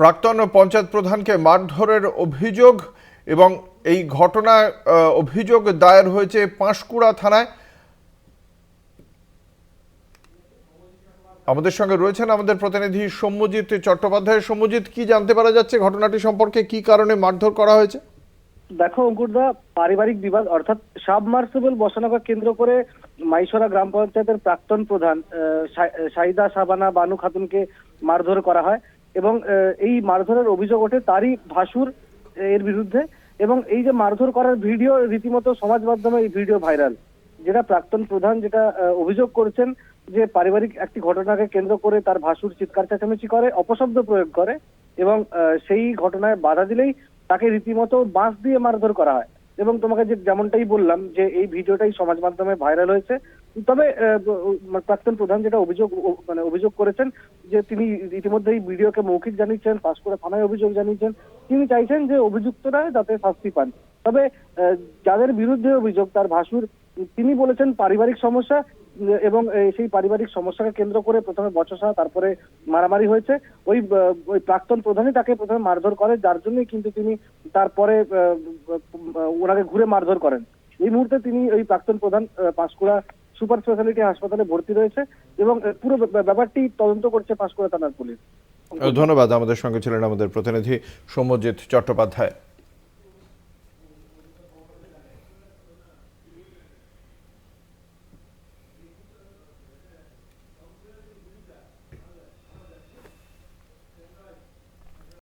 প্রাক্তন পঞ্চায়েত প্রধানকে মারধরের অভিযোগ এবং এই ঘটনা অভিযোগ দায়ের হয়েছে পাঁশকুড়া থানায়। আমাদের সঙ্গে রয়েছেন আমাদের প্রতিনিধি সৌম্যজিৎ চট্টোপাধ্যায়। সৌম্যজিৎ কি জানতে পারা যাচ্ছে ঘটনাটি সম্পর্কে? কি কারণে মারধর করা হয়েছে? দেখো অঙ্কুরদা, পারিবারিক বিবাদ, অর্থাৎ সাবমার্সিবল বসানোকে কেন্দ্র করে মাইসরা গ্রাম পঞ্চায়েতের প্রাক্তন প্রধান সাইদা সাবানা বানু খাতুনকে মারধর করা হয়। এবং এই মারধরের অভিযোগ ওঠে তারই ভাসুর এর বিরুদ্ধে এবং এই যে মারধর করার ভিডিও রীতিমতো সমাজ মাধ্যমে এই ভিডিও ভাইরাল, যেটা প্রাক্তন প্রধান যেটা অভিযোগ করেছেন যে পারিবারিক একটি ঘটনাকে কেন্দ্র করে তার ভাসুর চিৎকার চেঁচামেচি করে, অপশব্দ প্রয়োগ করে এবং সেই ঘটনায় বাধা দিলেই তাকে রীতিমতো বাঁশ দিয়ে মারধর করা হয়। এবং তোমাকে যে যেমনটাই বললাম যে এই ভিডিওটাই সমাজ মাধ্যমে ভাইরাল হয়েছে, তবে প্রাক্তন প্রধান যেটা অভিযোগ মানে অভিযোগ করেছেন যে তিনি ইতিমধ্যে এই ভিডিওকে মৌখিক জানিয়েছেন পাঁশকুড়া থানায় অভিযোগ জানিয়েছেন, তিনি চাইছেন যে অভিযুক্তরা যাতে শাস্তি পান। তবে যাদের বিরুদ্ধে অভিযোগ, তার ভাসুর তিনি বলেছেন পারিবারিক সমস্যা, এবং সেই পারিবারিক সমস্যাকে কেন্দ্র করে প্রথমে বচসা, তারপরে মারামারি হয়েছে। ওই ওই প্রাক্তন প্রধানই তাকে প্রথমে মারধর করে, যার জন্যই কিন্তু তিনি তারপরে ওনাকে ঘুরে মারধর করেন। এই মুহূর্তে তিনি ওই প্রাক্তন প্রধান পাঁশকুড়া সুপার স্পেশালিটি হাসপাতালে ভর্তি রয়েছে, এবং পুরো ব্যাপারটি তদন্ত করছে পাঁশকুড়া থানার পুলিশ। ধন্যবাদ, আমাদের সঙ্গে ছিলেন আমাদের প্রতিনিধি সৌম্যজিৎ চট্টোপাধ্যায়।